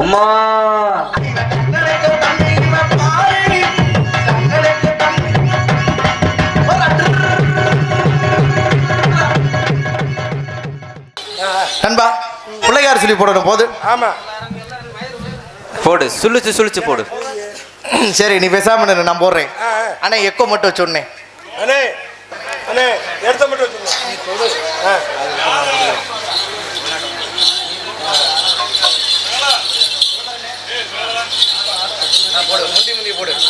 அம்மா. நண்பா பிள்ளையார் சொல்லி போடணும் போது. ஆமா. போடு சுழிச்சு சுழிச்சு போடு. சரி நீ பேசாம நான் போடுறேன். அண்ணே எக்கோ மட்டும் வச்சோடனே அண்ணே அண்ணே எடுத்த மட்டும் வச்சுருந்தேன்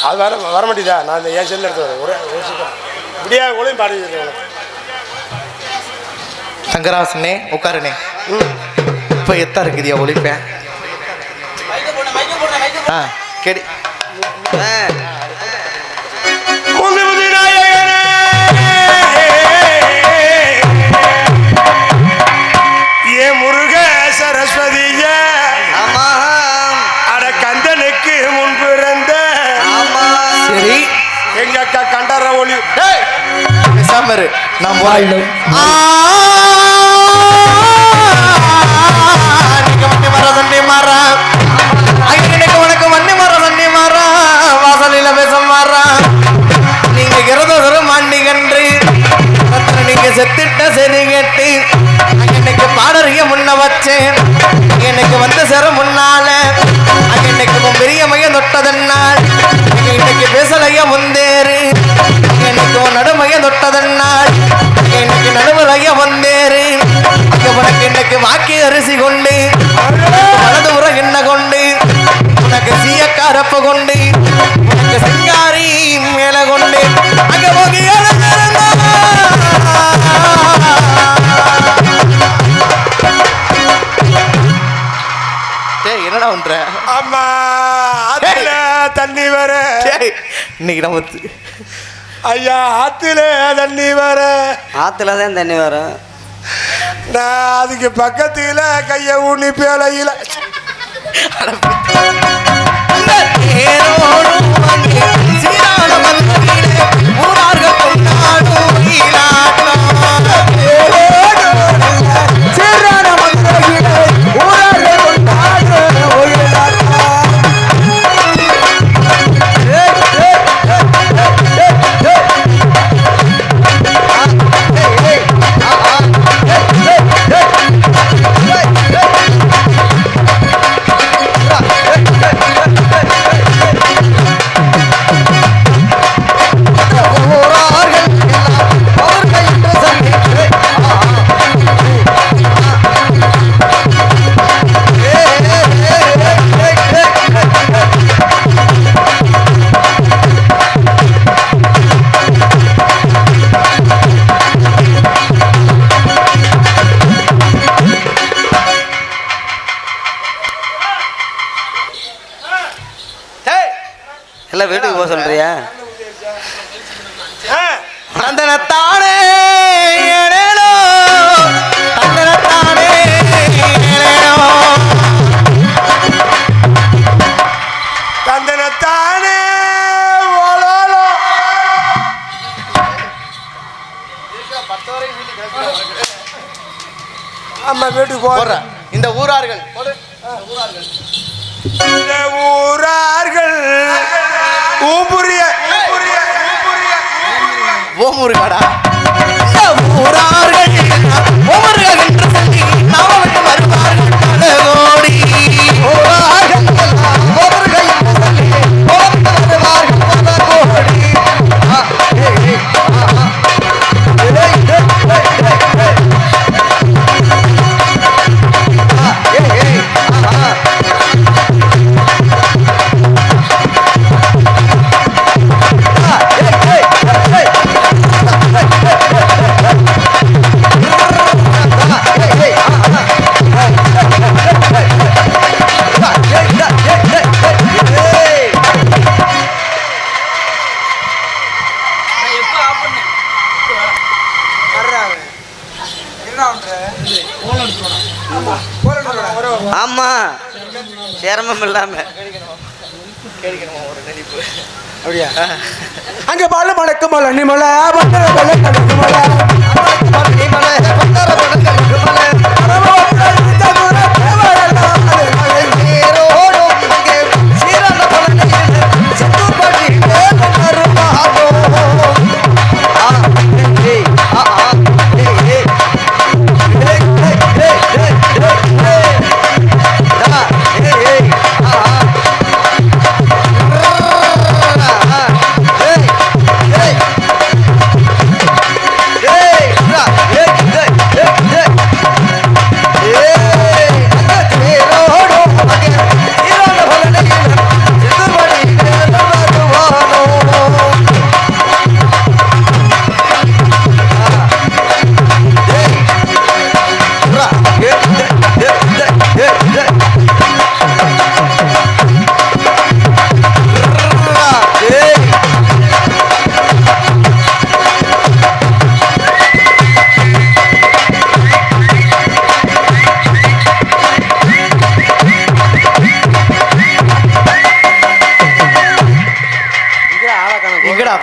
அது வர வர மாட்டேதா நான் இந்த ஏன் செல்ல எடுத்து வரேன்? ஒரே இப்படியா கூட பாடி தங்கராசனே உட்காருனே. இப்போ எத்தா இருக்குதியா ஒழிப்பேன் ஆ கெடி. பேசாம நான் போறேன். இன்னைக்கு தான் ஐயா ஆத்துல தண்ணி வர ஆத்துல தான் தண்ணி வரும் நான் அதுக்கு பக்கத்துல கைய ஊனி பேலையில. ஏறோட முருகடா ஊரார்கள் ஆமா. சிரமம் இல்லாம. அப்படியா? அங்க பால மணக்கும் மலை நிமலை மலை பல நடக்கும் மலை மலை பந்தர பல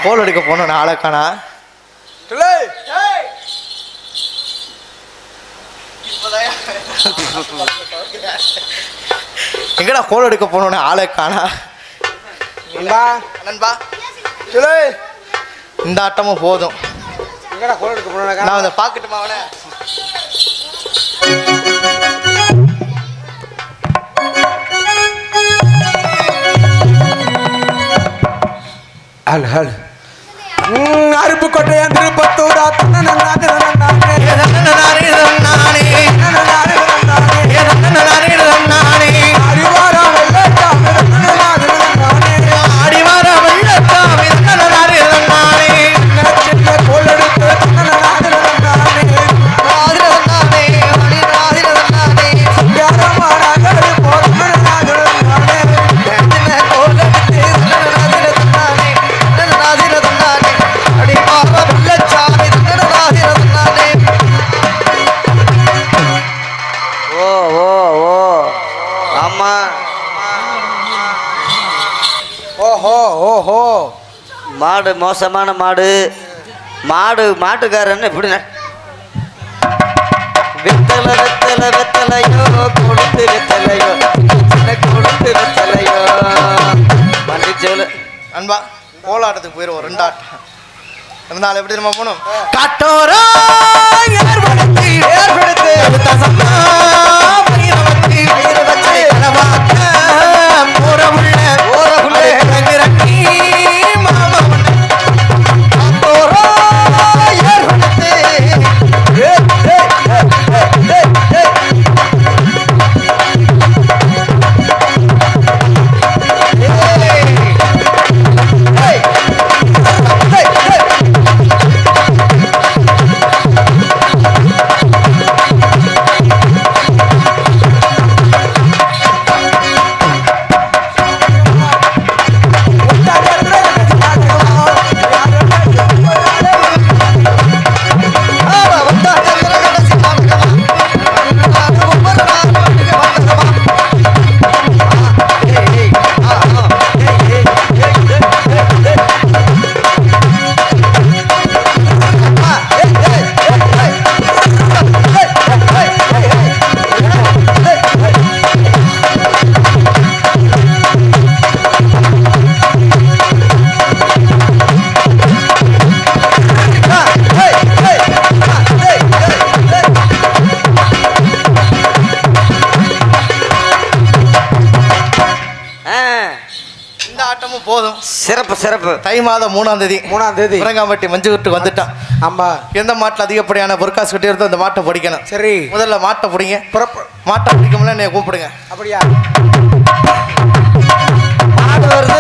கோல் எடுக்க போனோம் ஆளக்கானா எங்கடா கோல் எடுக்க போனோன்னு ஆளக்கானா நண்பா நண்பா சொல்லு இந்த ஆட்டமும் போதும். எங்கடா கோல் எடுக்க போனாக்கா நான் அதை பார்க்கட்டுமா அவனை? ஹல் ஹல். அருப்புக்கோட்டை திருப்பத்தூரா. தன்னே ஓ மோசமான மாடு. மாடு மாட்டுக்காரன்னு எப்படி வெத்தலை வெத்தலை வெத்தலையோ கொழுந்து வெத்தலையோ கொழுந்து வெத்தலையோ. மன்னிச்சோலு அன்பா கோலாட்டத்துக்கு போயிடுவோம் ரெண்டு ஆட்டம் இருந்தாலும் எப்படி நம்ம போகணும்? காட்டோரா ஏற்படுத்தி ஏற்படுத்தி தை மாதம் மூணாம் தேதி. மூணாம் தேதி. புறங்காம்பட்டி மஞ்சு விட்டு வந்துட்டான். ஆமா. எந்த மாட்டில் அதிகப்படியான பொற்காசு கட்டி இருந்தோ அந்த மாட்டை பிடிக்கணும். சரி. முதல்ல மாட்டை பிடிங்க. மாட்டை பிடிக்கும்ல என்னை கூப்பிடுங்க. அப்படியா? மாடு வருது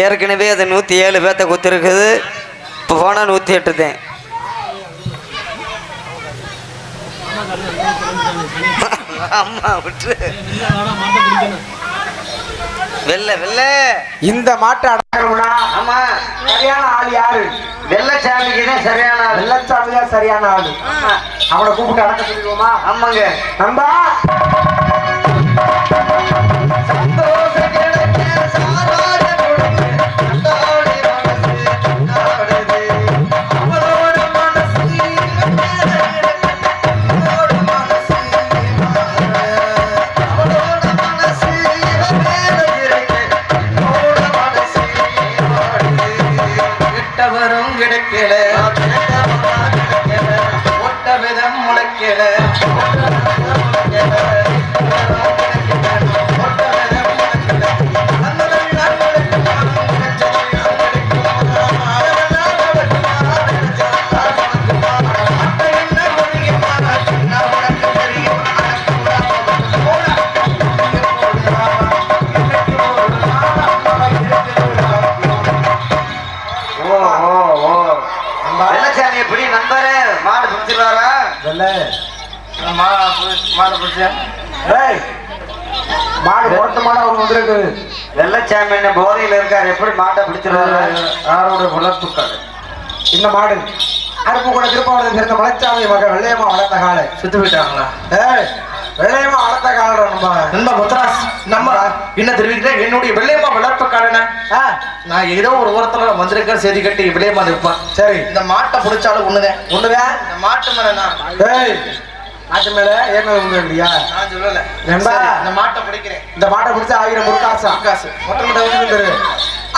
ஏற்கனவே அது நூற்றி ஏழு பேர்த்த குத்திருக்குது. இப்போ போனால் நூற்றி எட்டு தான் வெள்ள வெள்ள. இந்த மாட்டை அடக்கணும்னா ஆமா சரியான ஆள் யாரு? வெள்ளச்சாமிக்கு தான் சரியான ஆளு. வெள்ளச்சாமி தான் சரியான ஆளு. அவனை கூப்பிட்டு அடக்க சொல்லிடுவோமா? ஆமாங்க. நண்பா. முளைக்கல ஒட்ட விதம் முளைக்கல நண்பரே மாடு பிடிச்சிருவாரா? மாடு பிடிச்சேன் ஏய் மாடு ஓட்ட மாடு அவங்க வந்திருக்கு வெள்ளச்சாமி என்ன போதையில இருக்காரு எப்படி மாட்டை பிடிச்சிருவாரா? யாரோட வளர்ப்புக்காடு இந்த மாடு. அருப்பு கூட திருப்பாவளத்தை சேர்ந்த மலைச்சாமி மகன் வெள்ளையம்மா வளர்த்த காலை. சுத்து போயிட்டாங்களா? ஏய் வெள்ளையம்மா வளர்த்த காலடா நம்ம. நண்பா முத்தராஸ் நம்ம என்ன தெரிவிக்கிறேன்? என்னுடைய வெள்ளையம்மா வளர்ப்பு ஆ, நான் ஏதோ ஒரு ஓரத்துல வந்திருக்க செய்தி கட்டி வெள்ளையம்மா நிற்பான் சரி. இந்த மாட்டை பிடிச்சாலும் ஒண்ணுதான் ஒண்ணுதான் இந்த மாட்டு மேல நான். ஏய் நாட்டு மேல ஏற்கனவே உங்க இல்லையா நான் சொல்லல. நண்பா. இந்த மாட்டை பிடிக்கிறேன். இந்த மாட்டை பிடிச்சா ஆயிரம் முருகாசா? காசு மொத்தம் மட்டும் வந்து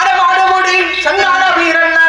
அட மாடு முடி சங்கான வீரன்னடா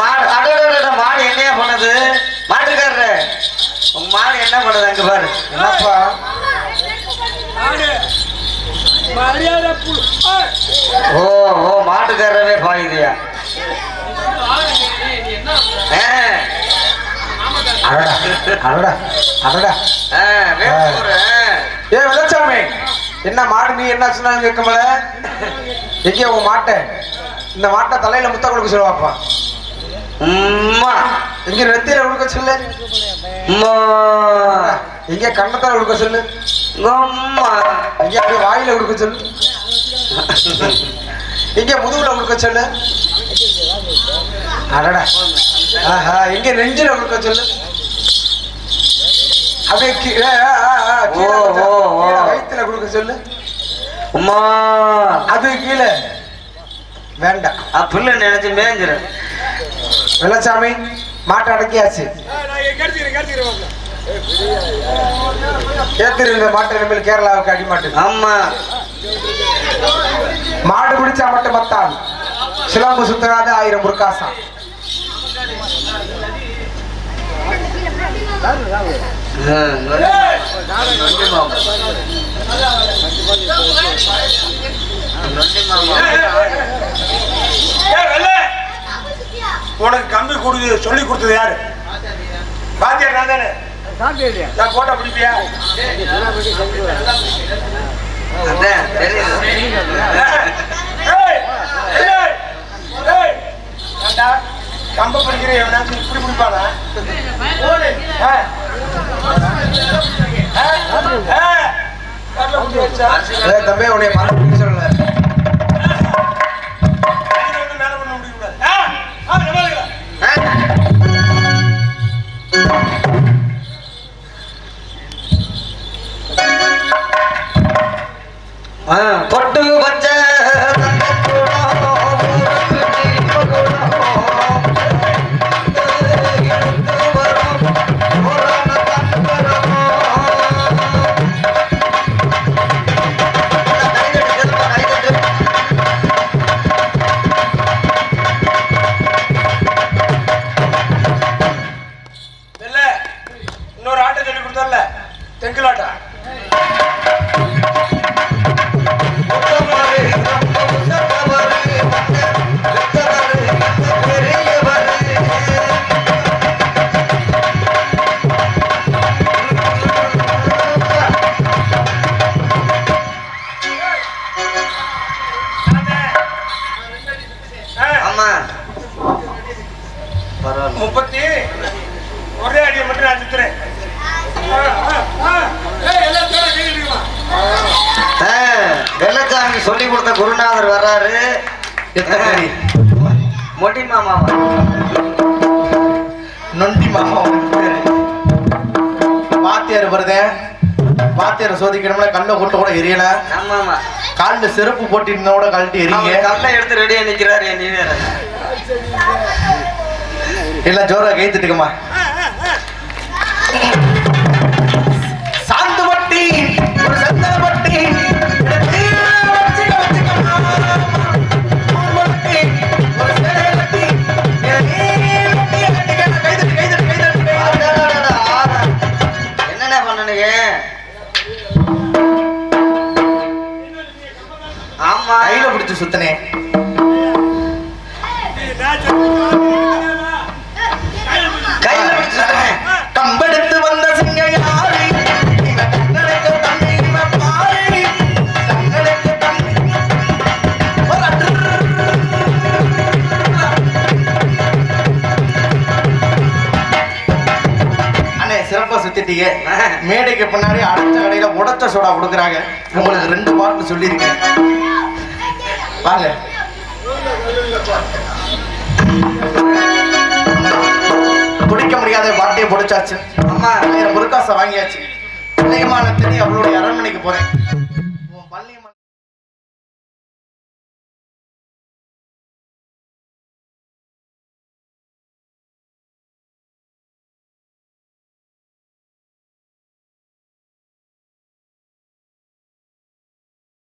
மாடு அடோட மாடு என்னையா பண்ணுது? மாட்டுக்காரரு உங்க மாடு என்ன பண்ணுது அங்க பாரு. என்னப்பா? ஓ ஓ மாட்டுக்காரவே பாயுதியா அடடா அடடா அடடா. ஏ வெள்ளச்சாமி என்ன மாடு நீ என்ன சொன்னாலும் கேட்க மாட எங்கே உன் மாட்டை? இந்த மாட்டை தலையில முத்த கொடுக்க சொல்லுவாப்பா. உம்மா எங்க நெத்தியில கொடுக்க சொல்லு. எங்க கண்ணத்தால கொடுக்க சொல்லு. எங்க அப்படியே வாயில கொடுக்க சொல்லு. எங்க முதுகுல கொடுக்க சொல்லு. அடடா. ஆஹா எங்க நெஞ்சில கொடுக்க சொல்லு. அப்படியே ஓ, கொடுக்க- சொல்லு. உம்மா அது கீழே. வேண்டாம். புள்ள நினைச்சு மேஞ்சிரு வெள்ளச்சாமி மாட்டை அடக்கியாச்சு. ஏத்திருந்த மாட்டு இனிமேல் கேரளாவுக்கு அடிமாட்டு. ஆமா. மாடு பிடிச்சா மட்டும் பத்தாது. சிலம்பு சுத்தராத ஆயிரம் முருக்காசம் ஏய், வெள்ளை. கற்றுக் கொடுத்து சொல்லி கொடுத்தது யாரு? பாத்தியா நான் தானே? நான் போட்டோ பிடிப்பியா? கம்ப பிடிக்கிற எவனாச்சும் இப்படி பிடிப்பானா தம்பி உன்னை பார்த்து சொல்லல. तेंकलाटा யாரு எத்தனை? பேரு? மொட்டி மாமாவா நொண்டி மாமா வாத்தியார் வருதே. வாத்தியார் சோதிக்கணும்னா கல்ல கொட்ட கூட எரியல. கால்ல செருப்பு போட்டிருந்தா கூட கழட்டி அவர் கல்லை எடுத்து ரெடியா நிக்கிறாரு நீ வேற. எல்லாம் ஜோரா கைத்துட்டுக்குமா சுத்தனே கையில கம்பெடுத்து வந்த சிங்க யாரு? அண்ணே சுத்திட்டீங்க. மேடைக்கு பின்னாடி அடைச்ச கடையில உடச்ச சோடா கொடுக்குறாங்க. உங்களுக்கு ரெண்டு பாட்டில் சொல்லியிருக்கேன். வாங்க. பிடிக்க முடியாத பாட்டையை பிடிச்சாச்சு அம்மா ஆயிரம் முருக்காசை வாங்கியாச்சு. பிள்ளையமான தண்ணி அவளுடைய அரண்மனைக்கு போறேன்.